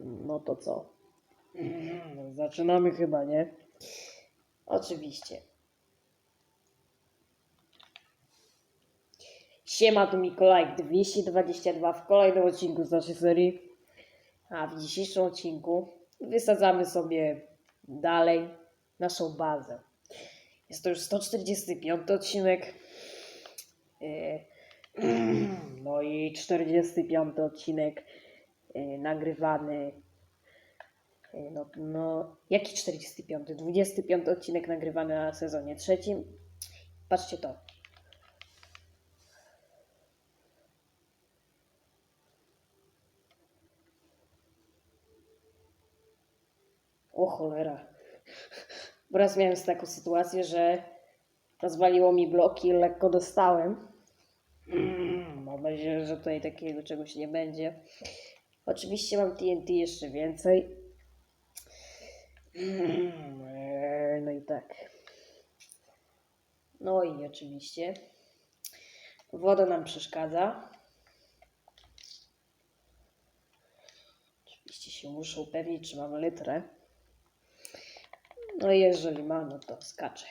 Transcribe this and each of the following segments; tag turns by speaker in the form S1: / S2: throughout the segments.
S1: No to co? Mm, Zaczynamy chyba, nie? Oczywiście. Siema, tu Mikołaj 222 w kolejnym odcinku z naszej serii. A w dzisiejszym odcinku wysadzamy sobie dalej naszą bazę. Jest to już 145 odcinek. Yy, No i 45 odcinek nagrywany. Yy, No, no, jaki 45? 25 odcinek nagrywany na sezonie trzecim. Patrzcie to. O cholera. Bo raz miałem taką sytuację, że rozwaliło mi bloki i lekko dostałem. Mam nadzieję, że tutaj takiego czegoś nie będzie. Oczywiście mam TNT jeszcze więcej. Mm, No i tak. No i oczywiście woda nam przeszkadza. Oczywiście się muszę upewnić, czy mam litrę. No i jeżeli ma, no to skaczę.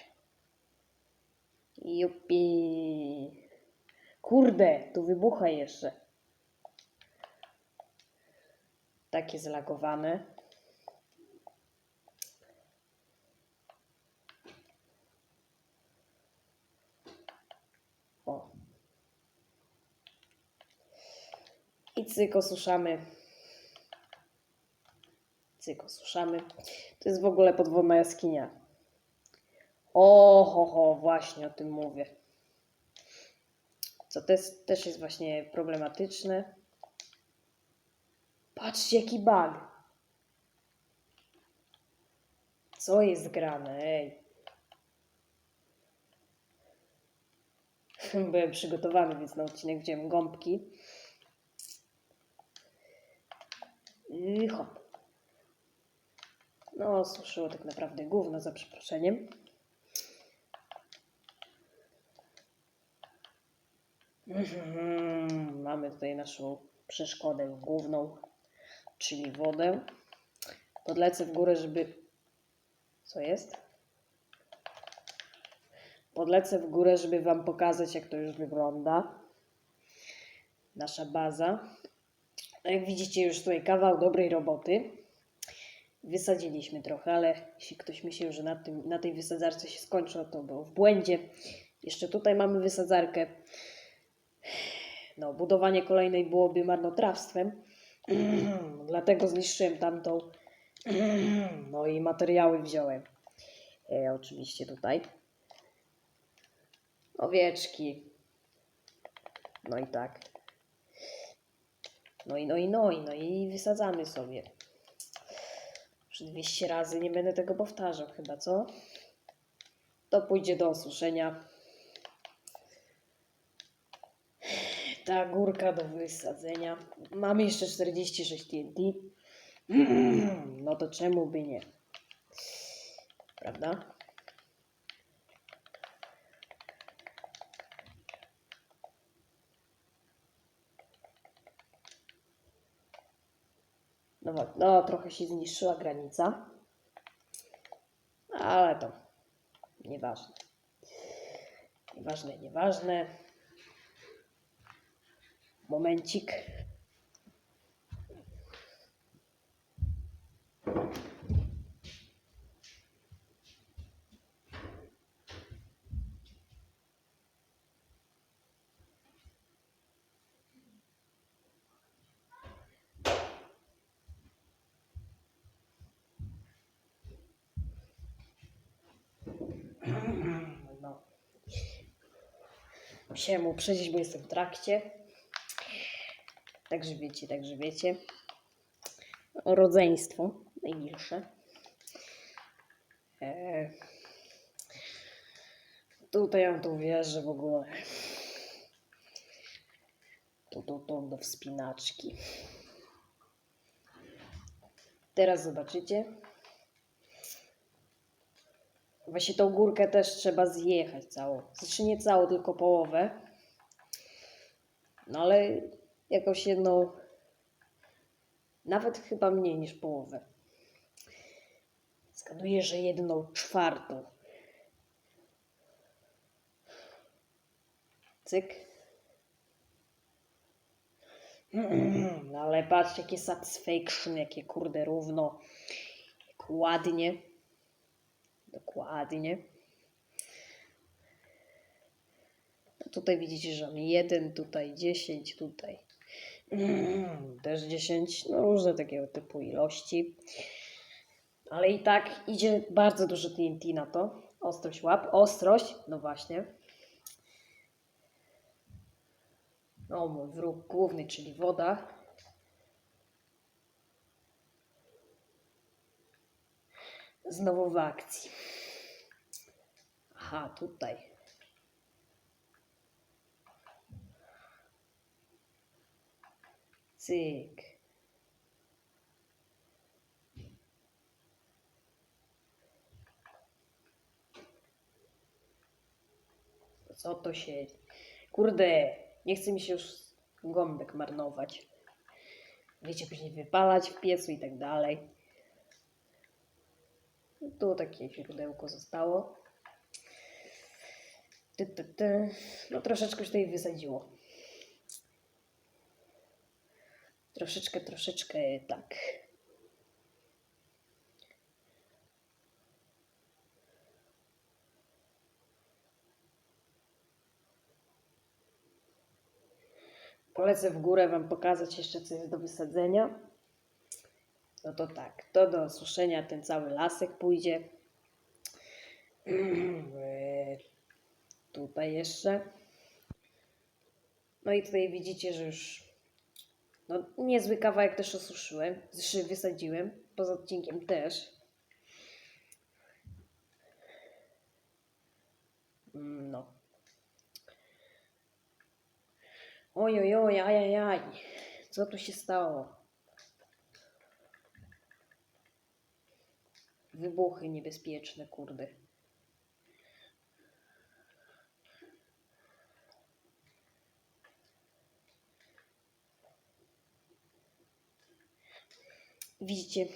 S1: Jupi. Kurde, tu wybucha jeszcze. Takie zlagowane. O. I cyk osuszamy. Cyk osuszamy. To jest w ogóle podwodna jaskinia. O, ho, właśnie o tym mówię. Co też jest właśnie problematyczne. Patrzcie, jaki bug. Co jest grane, ej. Byłem przygotowany, więc na odcinek wziąłem gąbki. I hop. No, suszyło tak naprawdę gówno, za przeproszeniem. Mamy tutaj naszą przeszkodę główną, czyli wodę. Podlecę w górę, żeby. Co jest? Podlecę w górę, żeby Wam pokazać, jak to już wygląda. Nasza baza. Jak widzicie, już tutaj kawał dobrej roboty. Wysadziliśmy trochę, ale jeśli ktoś myślał, że na, tym, na tej wysadzarce się skończy, to był w błędzie. Jeszcze tutaj mamy wysadzarkę. No, budowanie kolejnej byłoby marnotrawstwem. Dlatego zniszczyłem tamtą. No i materiały wziąłem. E, oczywiście tutaj. Owieczki. No i tak. No i no i no i no i wysadzamy sobie. Już 200 razy nie będę tego powtarzał chyba, co? To pójdzie do osuszenia. Ta górka do wysadzenia. Mamy jeszcze 46 TNT. No to czemu by nie? Prawda? No, no, trochę się zniszczyła granica. Ale to nieważne. Nieważne, nieważne. Momencik. No. Musiałem uprzedzić, bo jestem w trakcie. Także wiecie, także wiecie. Rodzeństwo najbliższe. Eee, tutaj mam tą wieżę w ogóle. Tu, tu, tu do wspinaczki. Teraz zobaczycie. Właśnie tą górkę też trzeba zjechać całą. Znaczy nie całą, tylko połowę. No ale jakąś jedną Nawet chyba mniej niż połowę. Zgaduję, że jedną czwartą. Cyk. No ale patrz, jakie satisfaction, jakie kurde równo. Jak ładnie. Dokładnie. No tutaj widzicie, że mam jeden, tutaj 10, tutaj też 10. No różne takiego typu ilości. Ale i tak idzie bardzo dużo TNT na to. Ostrość łap. Ostrość, no właśnie. O, mój wróg główny, czyli woda. Znowu w akcji. Aha, tutaj. Cyk. Co to się... Kurde, nie chce mi się już gąbek marnować. Wiecie, później wypalać w piecu i tak dalej. Tu takie źródełko zostało. No troszeczkę już tutaj wysadziło. Troszeczkę, troszeczkę tak. Polecę w górę Wam pokazać jeszcze co jest do wysadzenia. No to tak, to do suszenia ten cały lasek pójdzie. E, Tutaj jeszcze. No i tutaj widzicie, że już no, niezły kawałek też osuszyłem, znaczy wysadziłem, poza odcinkiem też. Mm, No. Oj, oj, oj, ajajaj. Co tu się stało? Wybuchy niebezpieczne, kurde. Widzicie,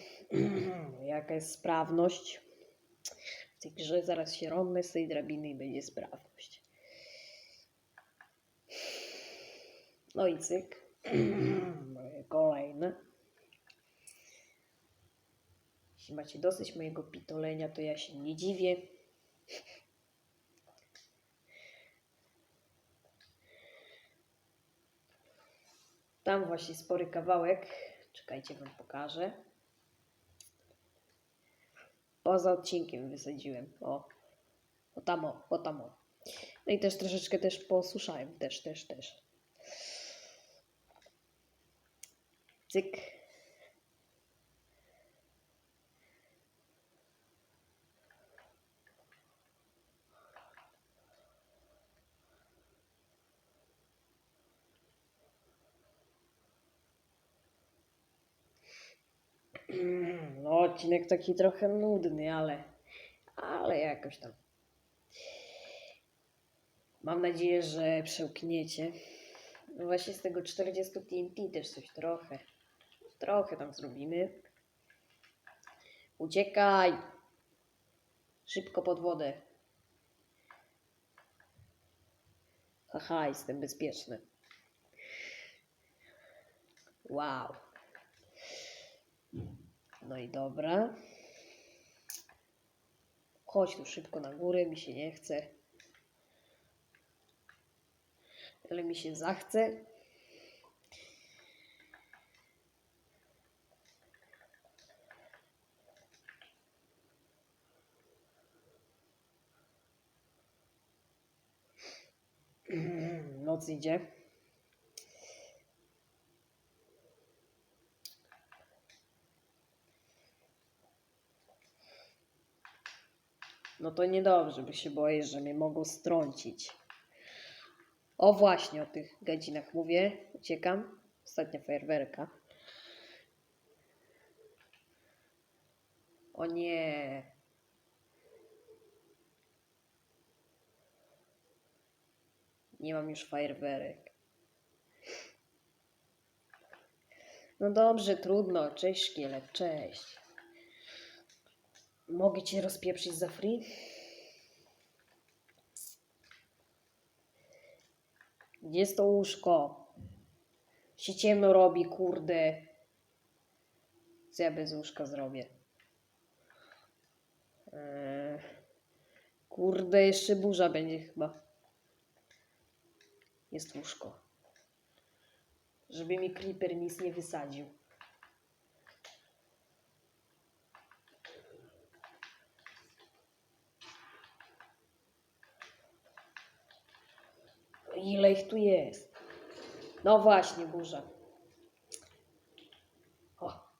S1: jaka jest sprawność. W tej grze zaraz się rąbnę z tej drabiny i będzie sprawność. No i cyk. Kolejne. Jeśli macie dosyć mojego pitolenia, to ja się nie dziwię. Tam właśnie spory kawałek. Czekajcie, wam pokażę. Poza odcinkiem wysadziłem. O, o tam, o, o tam, o. No i też troszeczkę też. Też, też, też. Cyk. No, odcinek taki trochę nudny, ale, ale jakoś tam. Mam nadzieję, że przełkniecie. No właśnie z tego 40 TNT też coś trochę, trochę tam zrobimy. Uciekaj! Szybko pod wodę. Haha, jestem bezpieczny. Wow. No i dobra. Chodź tu szybko na górę, mi się nie chce. Ale mi się zachce. Noc idzie. No to niedobrze, bo się boję, że mnie mogą strącić. O właśnie, o tych godzinach mówię. Uciekam. Ostatnia fajerwerka. O nie. Nie mam już fajerwerek. No dobrze, trudno. Cześć, szkielet, cześć. Mogę cię rozpieprzyć za free? Gdzie jest to łóżko? Się ciemno robi, kurde. Co ja bez łóżka zrobię? Eee, kurde, jeszcze burza będzie chyba. Jest łóżko. Żeby mi creeper nic nie wysadził. Ile ich tu jest? No właśnie, burza. O,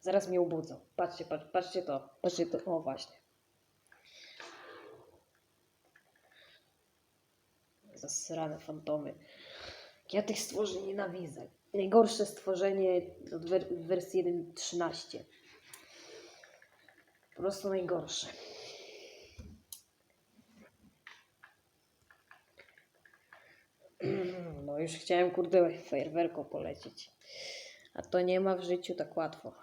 S1: zaraz mnie ubudzą. Patrzcie, patrz, patrzcie to, patrzcie to. O, właśnie. Zasrane fantomy. Ja tych stworzeń nienawidzę. Najgorsze stworzenie od wersji 1.13. Po prostu najgorsze. No już chciałem kurde fajerwerką polecieć. A to nie ma w życiu tak łatwo.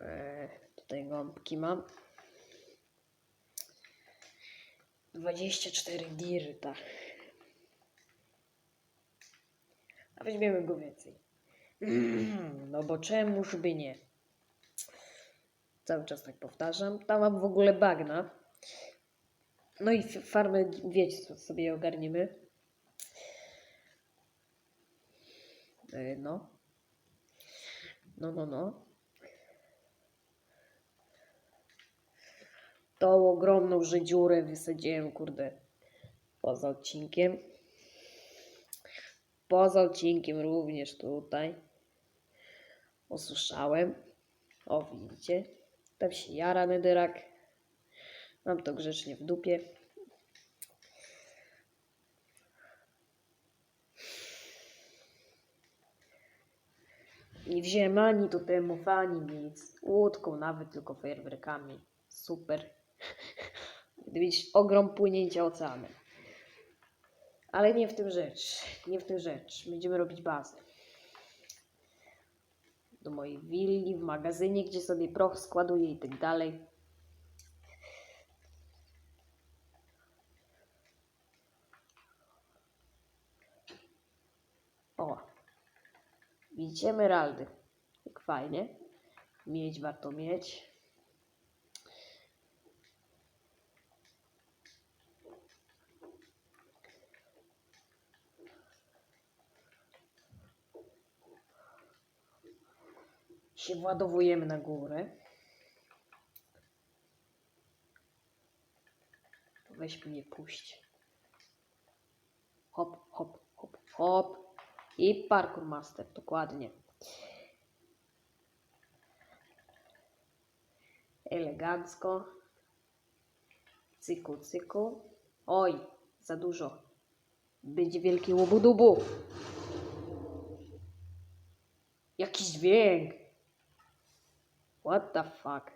S1: Eee, tutaj gąbki mam. 24 dirta. A weźmiemy go więcej. No bo czemuż by nie? Cały czas tak powtarzam. Tam mam w ogóle bagna. No i f- farmę, wiecie, co sobie ogarniemy. Yy, No. No, no, no. Tą ogromną że dziurę wysadziłem, kurde, poza odcinkiem. Poza odcinkiem również tutaj. Osuszałem. O, widzicie? Tam się jara nederak. Mam to grzecznie w dupie. Nie wziąłem ani totemów, ani nic. Łódką nawet, tylko fajerwerkami. Super. Mieć ogrom płynięcia oceanem. Ale nie w tym rzecz. Nie w tym rzecz. Będziemy robić bazę. Do mojej willi, w magazynie, gdzie sobie proch składuję i tak dalej. O. Widzicie emeraldy. Jak fajnie. Mieć warto mieć. Się władowujemy na górę. Weź mnie puść. Hop, hop, hop, hop. I parkour master, dokładnie. Elegancko. Cyku, cyku. Oj, za dużo. Będzie wielki łobudubu. Jakiś dźwięk. What the fuck?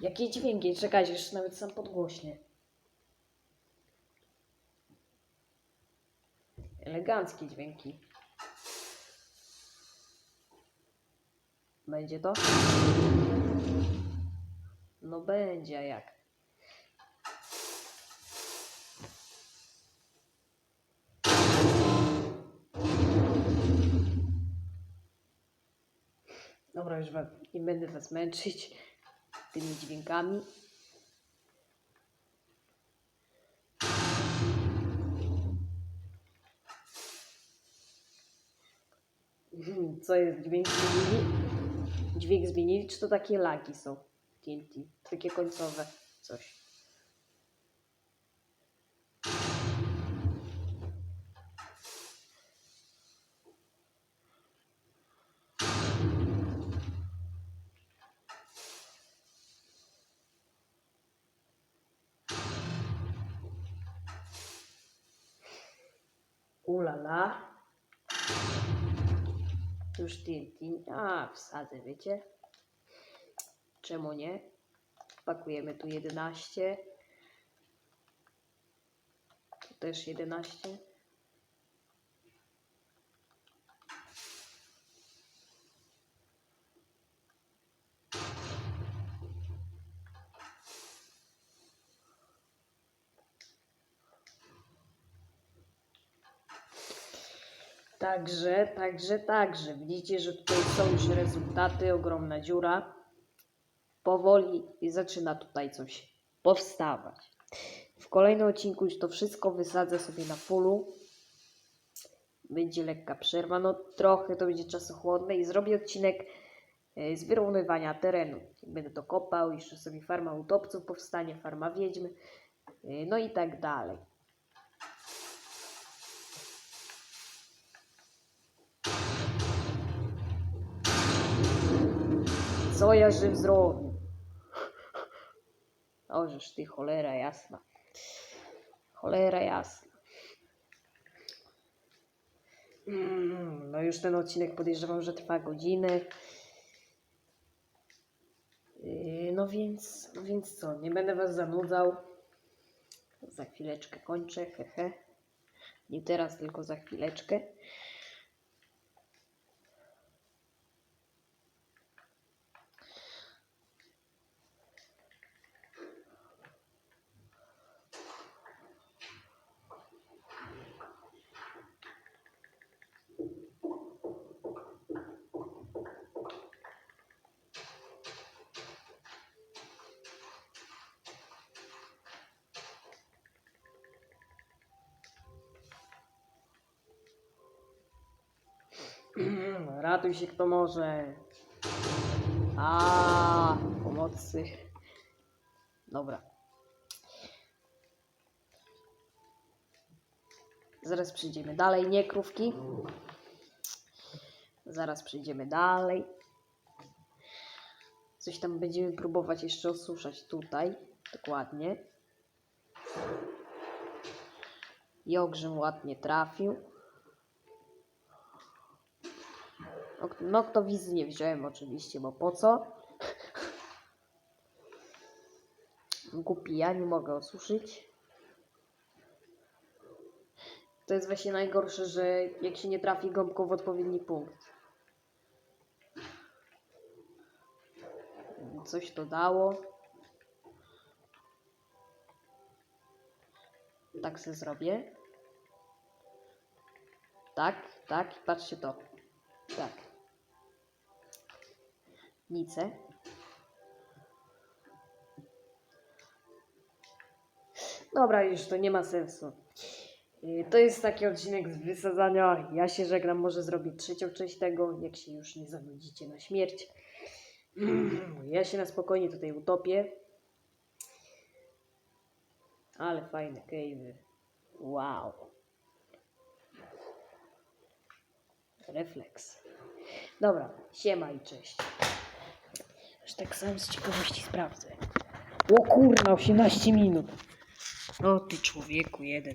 S1: Jakie dźwięki? Czekajcie, już nawet sam podgłośnie. Eleganckie dźwięki. Będzie to? No będzie, jak? Dobra, już wam, nie będę was męczyć tymi dźwiękami. Mhm, Co jest? Dźwięk zmienili? Dźwięk zmienili, czy to takie lagi są? TNT. Takie końcowe coś. Ulala. Już TNT. A, wsadzę, wiecie? Czemu nie? Pakujemy tu 11. Tu też 11. Także, także, także. Widzicie, że tutaj są już rezultaty, ogromna dziura. Powoli zaczyna tutaj coś powstawać. W kolejnym odcinku już to wszystko wysadzę sobie na fullu. Będzie lekka przerwa, no trochę to będzie czasochłonne i zrobię odcinek e, z wyrównywania terenu. Będę to kopał, jeszcze sobie farma utopców powstanie, farma wiedźmy, e, no i tak dalej. Co ja żem zrobił? Ożeż ty, cholera jasna. Cholera jasna. Mm, No już ten odcinek podejrzewam, że trwa godzinę. Yy, No więc, no więc co, nie będę was zanudzał. Za chwileczkę kończę, hehe. Nie teraz, tylko za chwileczkę. Ratuj się kto może. A pomocy. Dobra. Zaraz przejdziemy dalej, nie krówki. Zaraz przejdziemy dalej. Coś tam będziemy próbować jeszcze osuszać tutaj. Dokładnie. Jogrzem ładnie trafił. Ok- Noktowizy nie wziąłem oczywiście, bo po co? Głupi ja, nie mogę osuszyć. To jest właśnie najgorsze, że jak się nie trafi gąbką w odpowiedni punkt. Coś to dało. Tak se zrobię. Tak, tak, patrzcie to. Tak. Nice. Dobra, już to nie ma sensu. Yy, To jest taki odcinek z wysadzania. Ja się żegnam, może zrobię trzecią część tego, jak się już nie zanudzicie na śmierć. Ja się na spokojnie tutaj utopię. Ale fajne cave'y. Wow. Refleks. Dobra, siema i cześć. Aż tak sam z ciekawości sprawdzę. O kurna, 18 minut. O ty człowieku jeden.